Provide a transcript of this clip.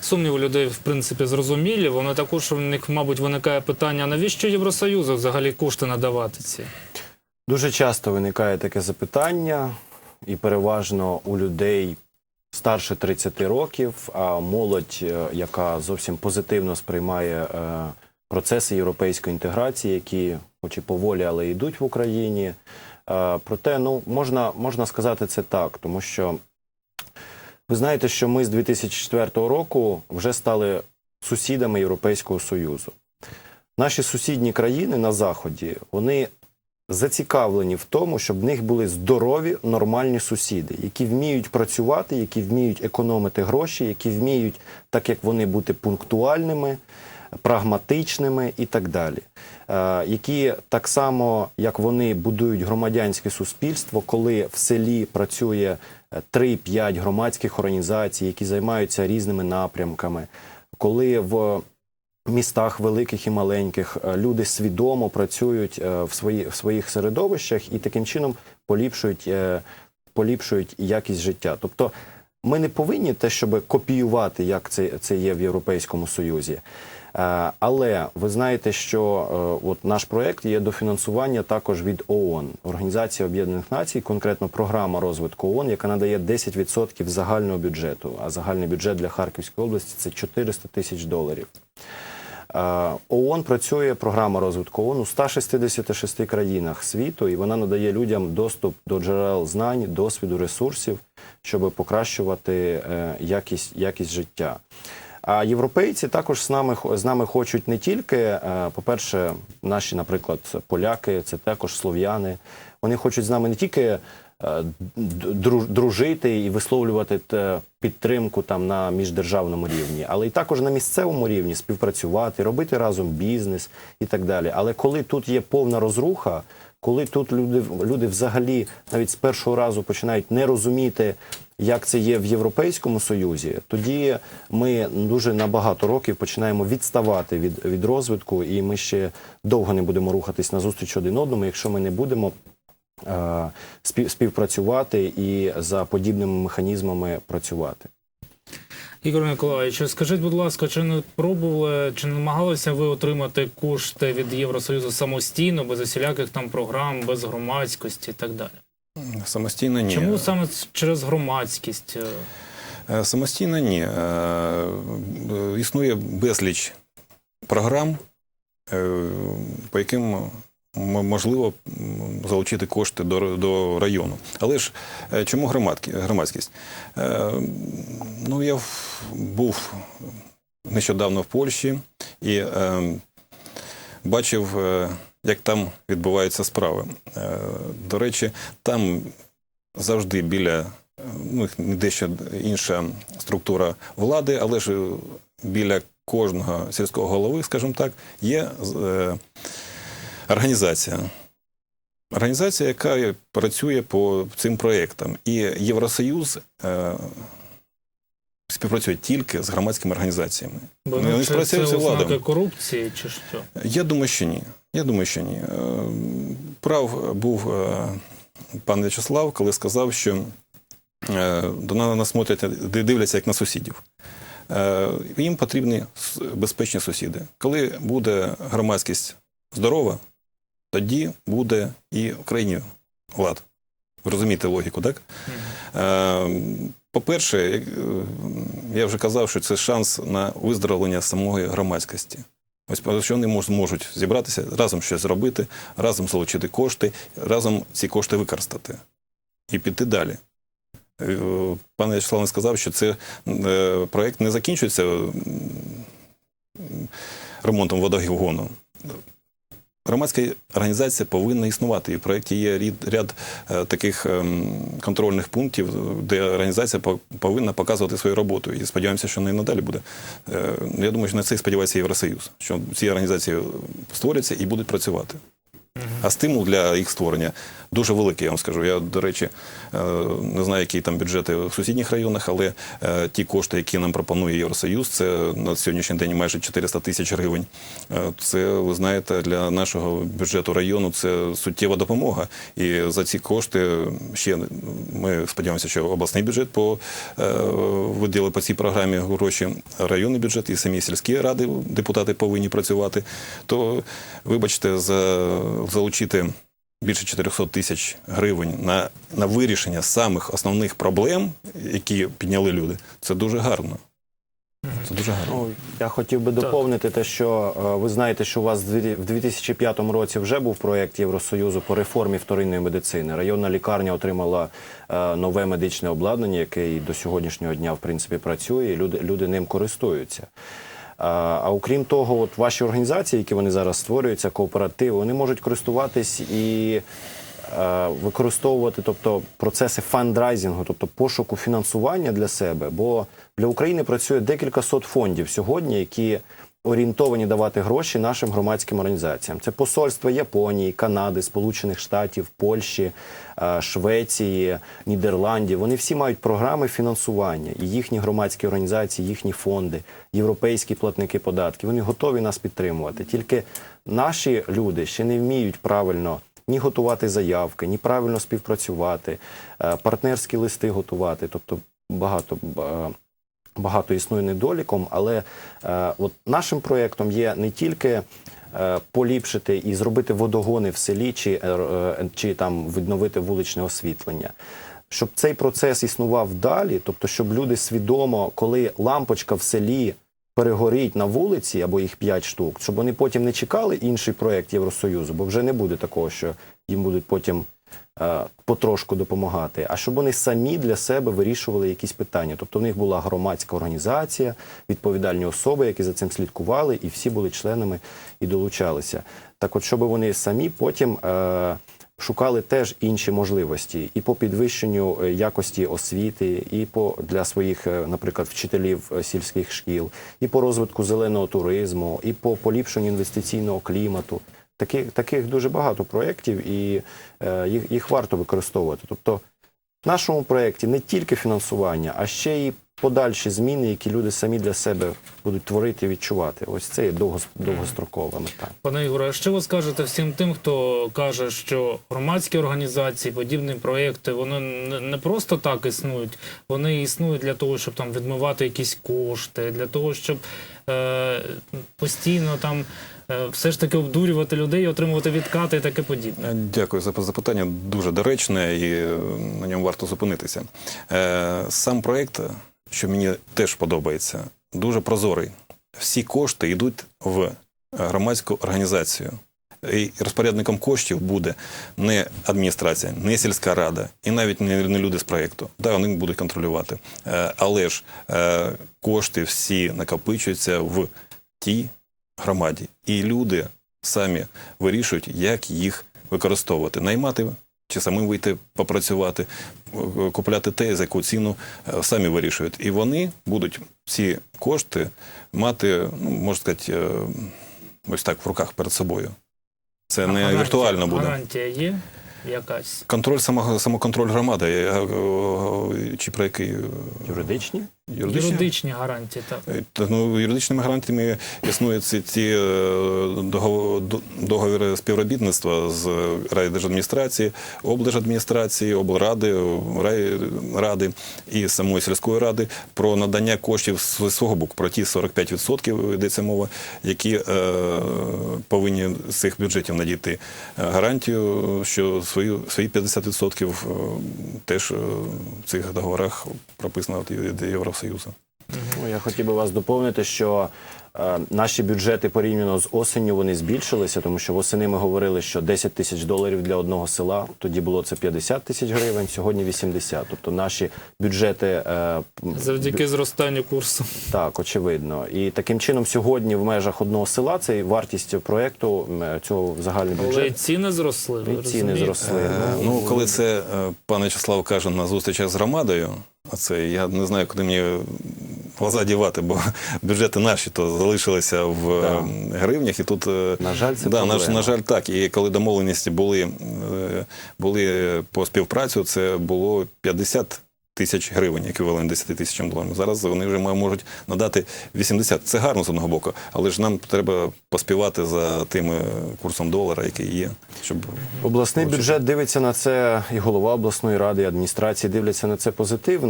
сумніви людей в принципі зрозумілі. Вони також у них, мабуть, виникає питання: навіщо Євросоюзу взагалі кошти надавати ці? Дуже часто виникає таке запитання, і переважно у людей старше 30 років, а молодь, е, яка зовсім позитивно сприймає е, процеси європейської інтеграції, які, хоч і поволі, але йдуть в Україні. Е, Проте, ну можна, можна сказати це так, тому що ви знаєте, що ми з 2004 року вже стали сусідами Європейського Союзу. Наші сусідні країни на Заході, вони зацікавлені в тому, щоб в них були здорові, нормальні сусіди, які вміють працювати, які вміють економити гроші, які вміють, так як вони, бути пунктуальними, прагматичними і так далі. Е, Які так само, як вони будують громадянське суспільство, коли в селі працює е, 3-5 громадських організацій, які займаються різними напрямками, коли в містах великих і маленьких е, люди свідомо працюють е, в, свої, в своїх середовищах і таким чином поліпшують, е, поліпшують якість життя. Тобто ми не повинні те, щоб копіювати, як це, це є в Європейському Союзі. Е, Але ви знаєте, що е, от наш проект є дофінансування також від ООН, Організації Об'єднаних Націй, конкретно програма розвитку ООН, яка надає 10% загального бюджету. А загальний бюджет для Харківської області це 400 тисяч доларів. Е, ООН працює програма розвитку ООН у 166 країнах світу, і вона надає людям доступ до джерел знань, досвіду, ресурсів, щоб покращувати е, якість, якість життя. А європейці також з нами з нами хочуть не тільки, е, по-перше, наші, наприклад, поляки, це також слов'яни. Вони хочуть з нами не тільки дружити і висловлювати підтримку там на міждержавному рівні, але і також на місцевому рівні співпрацювати, робити разом бізнес і так далі. Але коли тут є повна розруха, коли тут люди, люди взагалі навіть з першого разу починають не розуміти, як це є в Європейському Союзі, тоді ми дуже на багато років починаємо відставати від, від розвитку, і ми ще довго не будемо рухатись назустріч один одному, якщо ми не будемо е, співпрацювати і за подібними механізмами працювати. Ігор Миколаївич, скажіть, будь ласка, чи не пробували, чи не намагалися ви отримати кошти від Євросоюзу самостійно, без усіляких там програм, без громадськості і так далі? Самостійно ні. Чому саме через громадськість? е, Е, Самостійно ні. Е, е, Існує безліч програм, е, по яким можливо залучити кошти до, до району. Але ж е, чому громадськість? Е, Ну, я був нещодавно в Польщі і е, бачив, як там відбуваються справи. До речі, там завжди біля ну, дещо інша структура влади, але ж біля кожного сільського голови, скажімо так, є організація. Організація, яка працює по цим проєктам. І Євросоюз е, співпрацює тільки з громадськими організаціями. Бо Ну, ну, вони це, це владою. корупції чи що? Я думаю, що ні. Я думаю, що ні. Е, Прав був е, пан В'ячеслав, коли сказав, що е, до нас смотрять, дивляться як на сусідів. Їм потрібні безпечні сусіди. Коли буде громадськість здорова, тоді буде і в країні лад. Ви розумієте логіку, так? Е, По-перше, е, я вже казав, що це шанс на виздоровлення самої громадськості. Ось що вони мож- можуть зібратися, разом щось зробити, разом залучити кошти, разом ці кошти використати і піти далі. Е, Пан Вячеслав сказав, що це проект не закінчується ремонтом водогону. Громадська організація повинна існувати. І в проєкті є ряд, ряд е, таких ем, контрольних пунктів, де організація по- повинна показувати свою роботу. І сподіваємося, що не надалі буде. Е, я думаю, що на це і сподівається Євросоюз, що ці організації створяться і будуть працювати. А стимул для їх створення дуже великий, я вам скажу. Я, до речі, е, не знаю, які там бюджети в сусідніх районах, але е, ті кошти, які нам пропонує Євросоюз, це на сьогоднішній день майже 400 тисяч гривень. Е, Це, ви знаєте, для нашого бюджету району це суттєва допомога. І за ці кошти ще ми сподіваємося, що обласний бюджет по виділив по цій програмі гроші, районний бюджет і самі сільські ради депутати повинні працювати. То, вибачте, за, залучити більше 400 тисяч гривень на, на вирішення самих основних проблем, які підняли люди, це дуже гарно. Це дуже гарно. Ну, я хотів би доповнити те, що е, ви знаєте, що у вас в 2005 році вже був проєкт Євросоюзу по реформі вторинної медицини. Районна лікарня отримала е, нове медичне обладнання, яке і до сьогоднішнього дня в принципі працює. і Люди, люди ним користуються. А, окрім того, от ваші організації, які вони зараз створюються, кооперативи, вони можуть користуватись і використовувати тобто, процеси фандрайзингу, тобто пошуку фінансування для себе. Бо для України працює декілька сот фондів сьогодні, які орієнтовані давати гроші нашим громадським організаціям. Це посольства Японії, Канади, Сполучених Штатів, Польщі, е, Швеції, Нідерландів. Вони всі мають програми фінансування, і їхні громадські організації, їхні фонди, європейські платники податків. Вони готові нас підтримувати. Тільки наші люди ще не вміють правильно ні готувати заявки, ні правильно співпрацювати, е, партнерські листи готувати. Тобто багато. Багато існує недоліком, але е, от нашим проєктом є не тільки е, поліпшити і зробити водогони в селі, чи, е, е, чи там відновити вуличне освітлення. Щоб цей процес існував далі, тобто, щоб люди свідомо, коли лампочка в селі перегорить на вулиці, або їх 5 штук, щоб вони потім не чекали інший проєкт Євросоюзу, бо вже не буде такого, що їм будуть потім потрошку допомагати, а щоб вони самі для себе вирішували якісь питання. Тобто в них була громадська організація, відповідальні особи, які за цим слідкували, і всі були членами і долучалися. Так, от, щоб вони самі потім. Е, Шукали теж інші можливості і по підвищенню е, якості освіти, і по для своїх, е, наприклад, вчителів е, сільських шкіл, і по розвитку зеленого туризму, і по поліпшенню інвестиційного клімату. Таких, таких дуже багато проєктів, і е, їх, їх варто використовувати. Тобто, в нашому проєкті не тільки фінансування, а ще й подальші зміни, які люди самі для себе будуть творити і відчувати. Ось це є довгос- довгострокова мета. Пане Ігоре, а що ви скажете всім тим, хто каже, що громадські організації, подібні проєкти, вони не- просто так існують, вони існують для того, щоб там відмивати якісь кошти, для того, щоб постійно там е, все ж таки обдурювати людей, отримувати відкати і таке подібне. Дякую за запитання. Дуже доречне і е, на ньому варто зупинитися. Е, Сам проект, що мені теж подобається, дуже прозорий. Всі кошти йдуть в громадську організацію. Розпорядником коштів буде не адміністрація, не сільська рада, і навіть не, люди з проєкту. Да, вони будуть контролювати. Е, Але ж е, кошти всі накопичуються в тій громаді. І люди самі вирішують, як їх використовувати. Наймати чи самим вийти попрацювати, е, купляти те, за яку ціну самі вирішують. І вони будуть ці кошти мати, ну, можна сказати, ось так в руках перед собою. Це не Гарантія- віртуально буде. Гарантія є якась. Контроль самого самоконтроль громади. е, е, Чи про який е, Юридичні? Юридичні гарантії, так. Е, Ну, юридичними гарантіями існують ці, е, договори співробітництва з райдержадміністрації, облдержадміністрації, облради, райради і самої сільської ради про надання коштів з свого боку, про ті 45% йдеться мова, які е, повинні з цих бюджетів надійти Е, гарантію, що свої, свої 50% е, теж в цих договорах прописано від Євросоюзу. Ну, я хотів би вас доповнити, що е, наші бюджети порівняно з осенню вони збільшилися, тому що восени ми говорили, що 10 тисяч доларів для одного села, тоді було це 50 тисяч гривень, сьогодні 80. Тобто наші бюджети е, Завдяки зростанню курсу. так, очевидно. І таким чином сьогодні в межах одного села це вартість проєкту м, цього загальний Але і ціни зросли. І ціни зросли. Е, Ну, коли це е, пан Вячеслав каже на зустрічах з громадою, оце я не знаю, куди мені глаза дівати, бо бюджети наші то залишилися в е, Так. гривнях, і тут е, На жаль, це да, на, на жаль, так. І коли домовленості були, е, були по співпрацю, це було 50 тисяч гривень, еквівалент 10 тисячам доларів. Зараз вони вже можуть надати 80. Це гарно з одного боку, але ж нам треба поспівати за тим е, курсом долара, який є, щоб Обласний бюджет дивиться на це, і голова обласної ради, і адміністрації дивляться на це позитивно.